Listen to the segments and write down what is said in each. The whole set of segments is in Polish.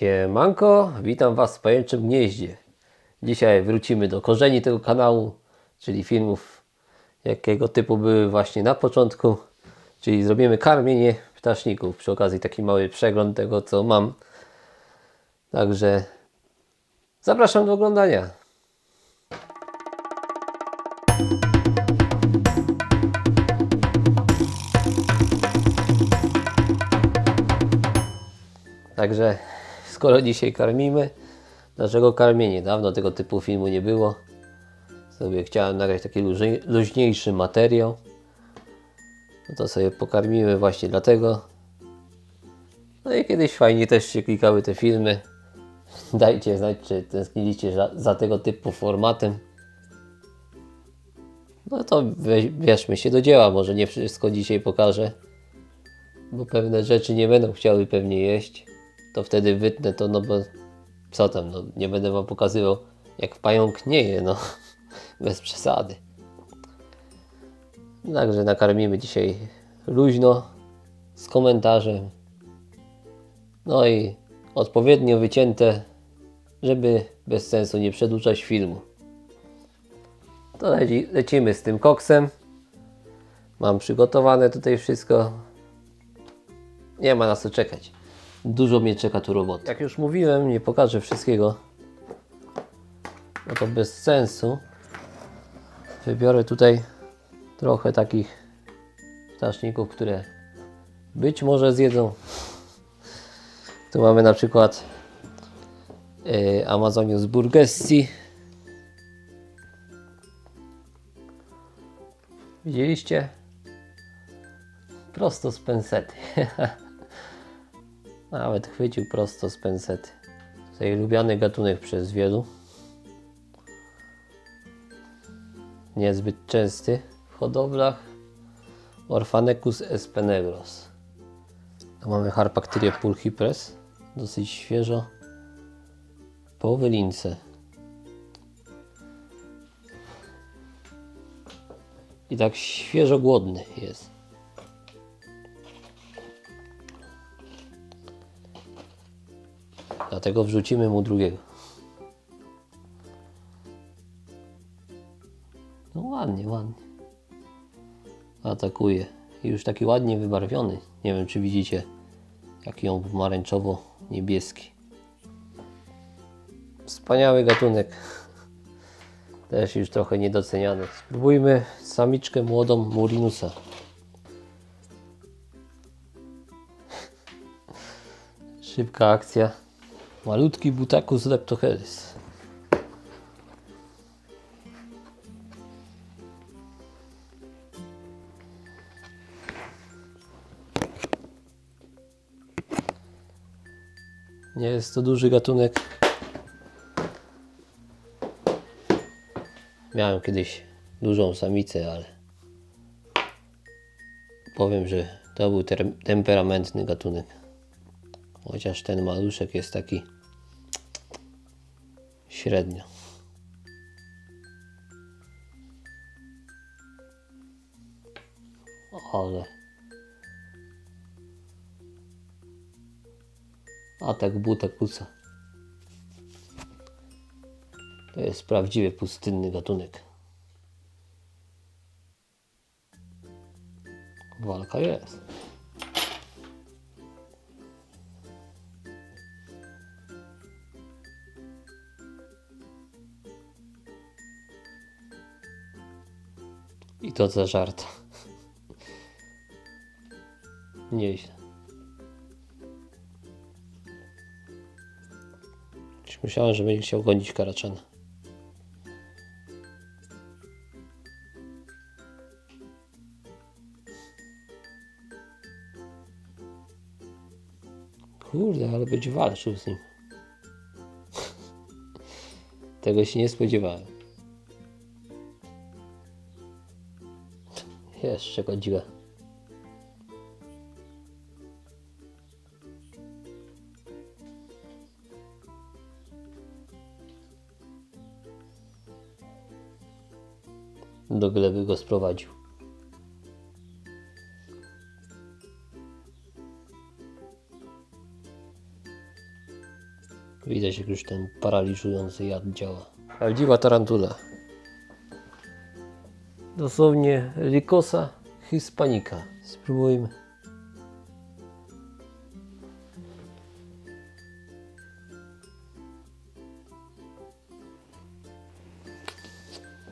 Siemanko, witam Was w Pajęczym Gnieździe. Dzisiaj wrócimy do korzeni tego kanału, czyli filmów jakiego typu były właśnie na początku, czyli zrobimy karmienie ptaszników. Przy okazji taki mały przegląd tego co mam. Także zapraszam do oglądania. Także skoro dzisiaj karmimy, dlaczego karmienie? Dawno tego typu filmu nie było. Sobie chciałem nagrać taki luźniej- luźniejszy materiał. No to sobie pokarmimy właśnie dlatego. No i kiedyś fajnie też się klikały te filmy. Dajcie znać, czy tęskniliście za, za tego typu formatem. No to bierzmy się do dzieła. Może nie wszystko dzisiaj pokażę bo pewne rzeczy nie będą chciały pewnie jeść, to wtedy wytnę to, no bo co tam, no nie będę wam pokazywał jak pająk nie je, no bez przesady. Także nakarmimy dzisiaj luźno, z komentarzem, no i odpowiednio wycięte, żeby bez sensu nie przedłużać filmu. To leci, lecimy z tym koksem. Mam przygotowane tutaj wszystko. Nie ma na co czekać. Dużo mnie czeka tu roboty. Jak już mówiłem, nie pokażę wszystkiego. No to bez sensu. Wybiorę tutaj trochę takich ptaszników, które być może zjedzą. Tu mamy na przykład yy, Amazonius burgessi. Widzieliście? Prosto z pensety. Nawet chwycił prosto z pensety. Tutaj lubiany gatunek przez wielu. Niezbyt częsty w hodowlach. Orphanecus espenegros. Tu mamy Harpactyrię pulchipres. Dosyć świeżo. Po wylince. I tak świeżo głodny jest. Dlatego wrzucimy mu drugiego. No ładnie, ładnie. Atakuje. Już taki ładnie wybarwiony. Nie wiem, czy widzicie, jaki on pomarańczowo-niebieski. Wspaniały gatunek. Też już trochę niedoceniany. Spróbujmy samiczkę młodą Murinusa. Szybka akcja. Malutki butakus leptocheris. Nie jest to duży gatunek. Miałem kiedyś dużą samicę, ale powiem, że to był temperamentny gatunek. Chociaż ten maluszek jest taki średnio. Ale atak buta kuca. To jest prawdziwie pustynny gatunek. Walka jest. To za żart. Nieźle. Myślałem, że będzie chciał gonić karaczana. Kurde, ale będzie walczył z nim. Tego się nie spodziewałem. Jeszcze godziła. Do gleby go sprowadził. Widać jak już ten paraliżujący jad działa. Prawdziwa tarantula. Dosłownie Ricosa hispanica. Spróbujmy.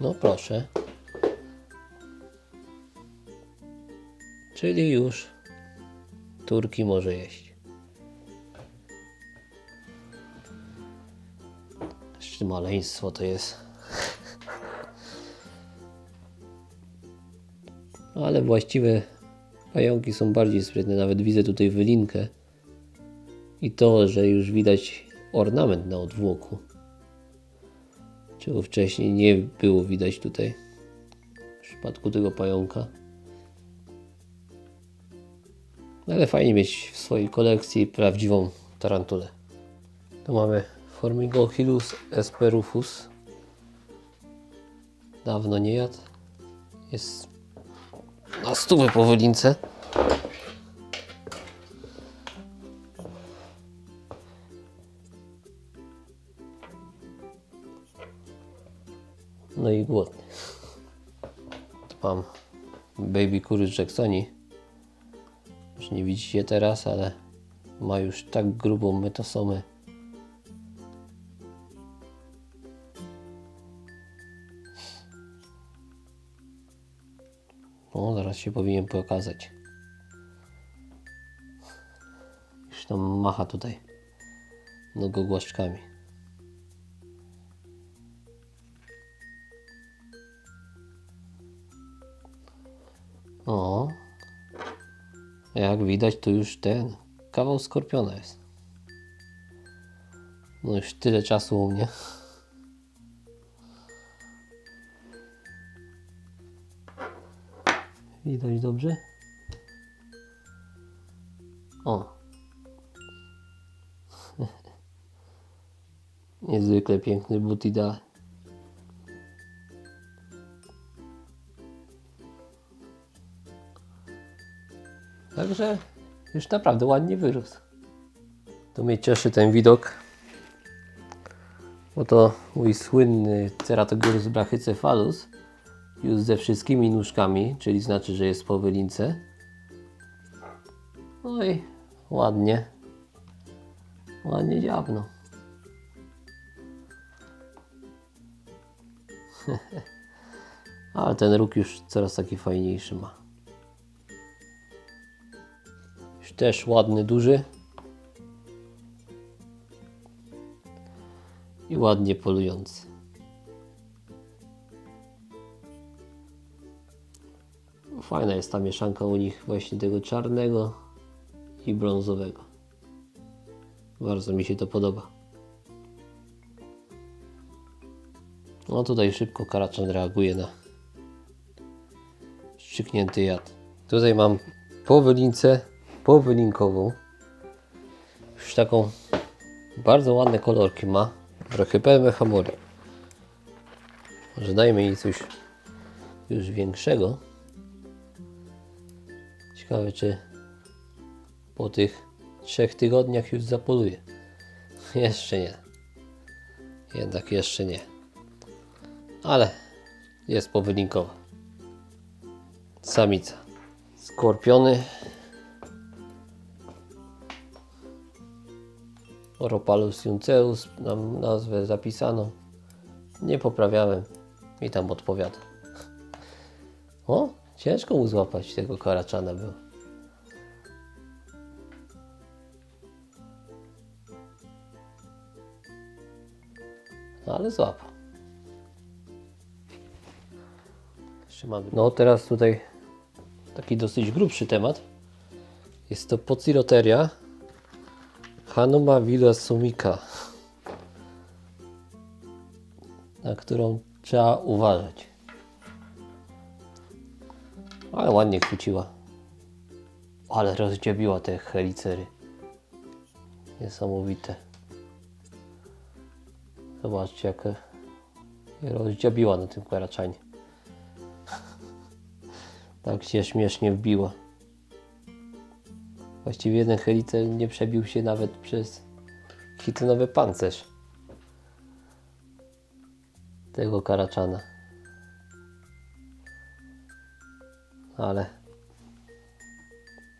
No proszę. Czyli już turki może jeść. Jeszcze maleństwo to jest. Ale właściwe pająki są bardziej sprytne. Nawet widzę tutaj wylinkę. I to, że już widać ornament na odwłoku. Czego wcześniej nie było widać tutaj. W przypadku tego pająka. Ale fajnie mieć w swojej kolekcji prawdziwą tarantulę. Tu mamy Formigochilus esperufus. Dawno nie jadł. Jest na stówę po wylince. No i głodny. Mam baby kury Jacksoni. Już nie widzicie teraz, ale ma już tak grubą metosomę. Się powinien pokazać. Już tam macha tutaj nogogłaszczkami. O, jak widać, tu już ten kawał skorpiona jest. No już tyle czasu u mnie. Widać dobrze? O. Niezwykle piękny but idea. Także już naprawdę ładnie wyrósł. To mnie cieszy ten widok. Bo to mój słynny Ceratogyrus brachycephalus już ze wszystkimi nóżkami, czyli znaczy, że jest po wylince. No i ładnie. Ładnie dziabno. Ale ten róg już coraz taki fajniejszy ma. Już też ładny, duży. I ładnie polujący. Fajna jest ta mieszanka u nich właśnie tego czarnego i brązowego. Bardzo mi się to podoba. No tutaj szybko karaczan reaguje na szczyknięty jad. Tutaj mam powylince, powylinkową. Już taką bardzo ładne kolorki ma. Brachypelme hamory. Może dajmy jej coś już większego. Ciekawe, czy po tych trzech tygodniach już zapoluje. Jeszcze nie. Jednak jeszcze nie. Ale jest powylinkowa. Samica. Skorpiony. Oropalus junceus, nam nazwę zapisano. Nie poprawiałem i tam odpowiada. O, ciężko mu złapać tego karaczana było. No, ale złapał. Jeszcze mamy. No teraz tutaj taki dosyć grubszy temat. Jest to Pociroteria Hanuma Villa Sumika, na którą trzeba uważać. Ale ładnie chwyciła. Ale rozdziebiła te helicery. Niesamowite. Zobaczcie, jak rozdziobiła na tym karaczanie. Tak się śmiesznie wbiła. Właściwie jeden helicer nie przebił się nawet przez Chitynowy pancerz. Tego karaczana. Ale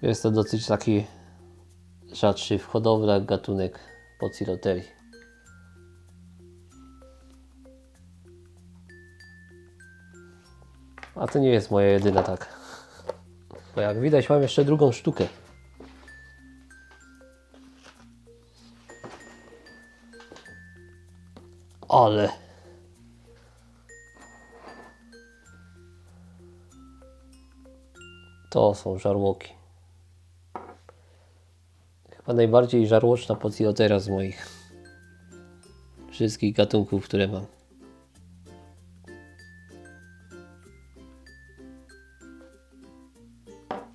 jest to dosyć taki rzadszy w hodowlach gatunek Pociloterii. A to nie jest moja jedyna tak. Bo jak widać mam jeszcze drugą sztukę. Ale to są żarłoki. Chyba najbardziej żarłoczna pocilotera z moich wszystkich gatunków, które mam.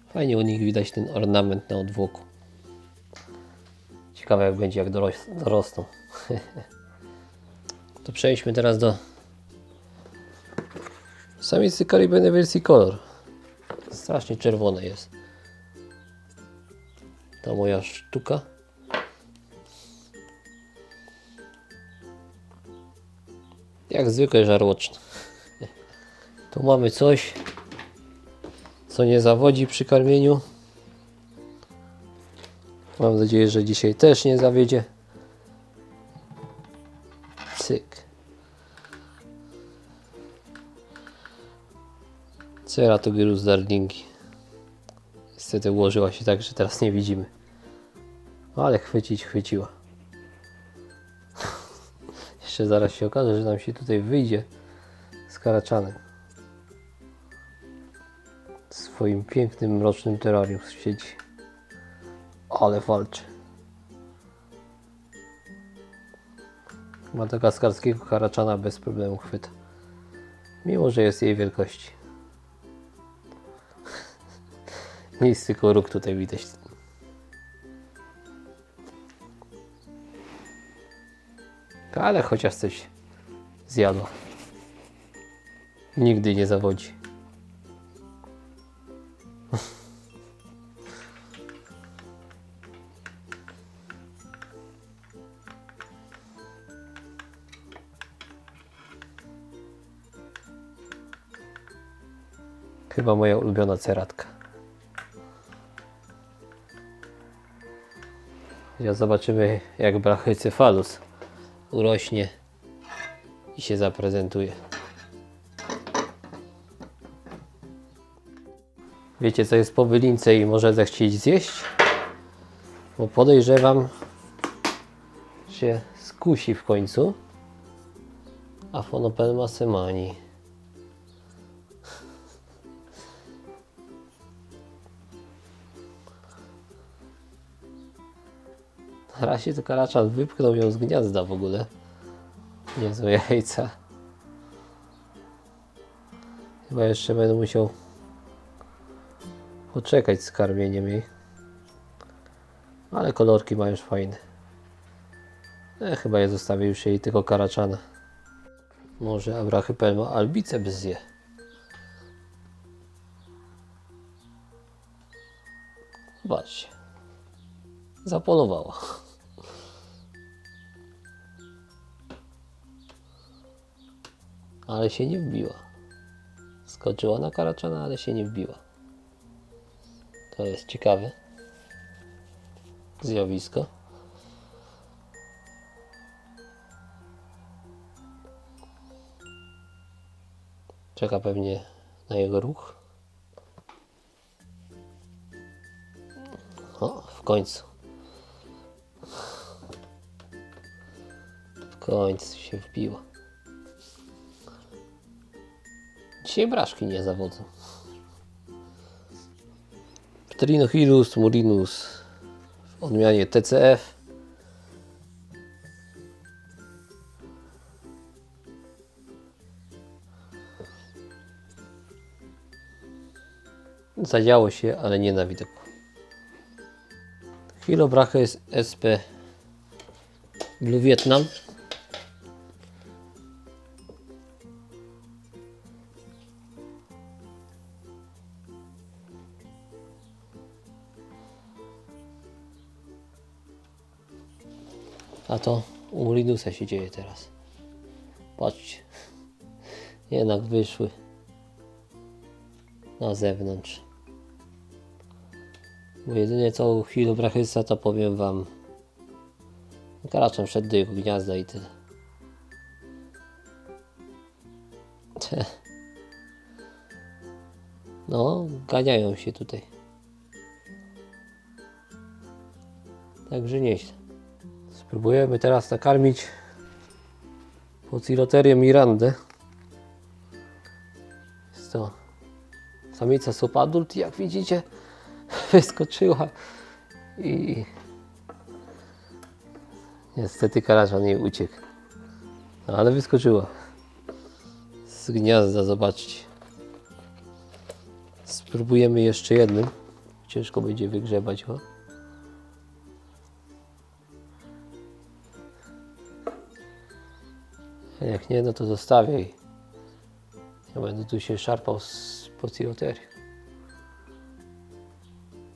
Fajnie u nich widać ten ornament na odwłoku. Ciekawe jak będzie jak doros- dorosną. to przejdźmy teraz do samicy Caribbean wersji kolor. Strasznie czerwone jest. Ta moja sztuka. Jak zwykle żarłoczne. Tu mamy coś, co nie zawodzi przy karmieniu. Mam nadzieję, że dzisiaj też nie zawiedzie. Cyk. Ceratogyrus darlingi. Niestety ułożyła się tak, że teraz nie widzimy. Ale chwycić chwyciła. Jeszcze zaraz się okaże, że nam się tutaj wyjdzie z karaczanem. W swoim pięknym, mrocznym terrarium siedzi. Ale walczy. Madagaskarskiego karaczana bez problemu chwyta. Mimo, że jest jej wielkości. Nic, tylko róg tutaj widać. Ale chociaż coś zjadła. Nigdy nie zawodzi. Chyba moja ulubiona ceratka. Zobaczymy jak brachycephalus urośnie i się zaprezentuje. Wiecie co jest po wylince i może zechcieć zjeść? Bo podejrzewam, się skusi w końcu. A fonopelma semani. Na razie to karaczan wypchnął ją z gniazda w ogóle. Niezłe jajca. Chyba jeszcze będę musiał poczekać z karmieniem jej. Ale kolorki ma już fajne. E, chyba je zostawię już jej tylko karaczana. Może Abrachypelma albiceps zje. Zobaczcie. Zapolowała. Ale się nie wbiła. Skoczyła na karaczana, ale się nie wbiła. To jest ciekawe zjawisko. Czeka pewnie na jego ruch. O, w końcu. W końcu się wbiła. Dzisiaj braszki nie zawodzą. Pterinochilus murinus w odmianie TCF. Zadziało się, ale nie na widoku. Hilobracha jest SP Blue Vietnam. A to u Linusa się dzieje teraz. Patrzcie. Jednak wyszły na zewnątrz. Bo jedynie co u Hilobrachysa to powiem wam Karaczem wszedł do jego gniazda i tyle. No, ganiają się tutaj. Także nieźle. Spróbujemy teraz nakarmić pociloterię Mirandę. Jest to samica supadult, jak widzicie, wyskoczyła i niestety karaczan jej uciekł. No, ale wyskoczyła z gniazda, zobaczcie. Spróbujemy jeszcze jednym. Ciężko będzie wygrzebać go. Jak nie, no to zostawię. Ja będę tu się szarpał z pocjoterii.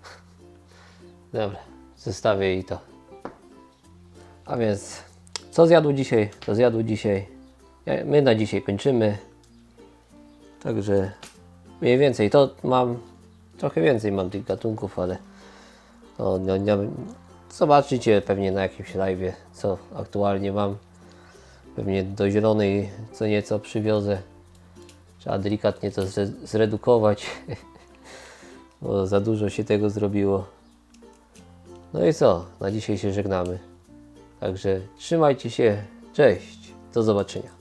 Dobra, zostawię jej to. A więc, co zjadł dzisiaj? To zjadł dzisiaj. My na dzisiaj kończymy. Także mniej więcej to mam. Trochę więcej mam tych gatunków, ale to nie, nie, zobaczycie pewnie na jakimś live, co aktualnie mam. Pewnie do zielonej co nieco przywiozę. Trzeba delikatnie to zre, zredukować, bo za dużo się tego zrobiło. No i co? Na dzisiaj się żegnamy. Także trzymajcie się. Cześć. Do zobaczenia.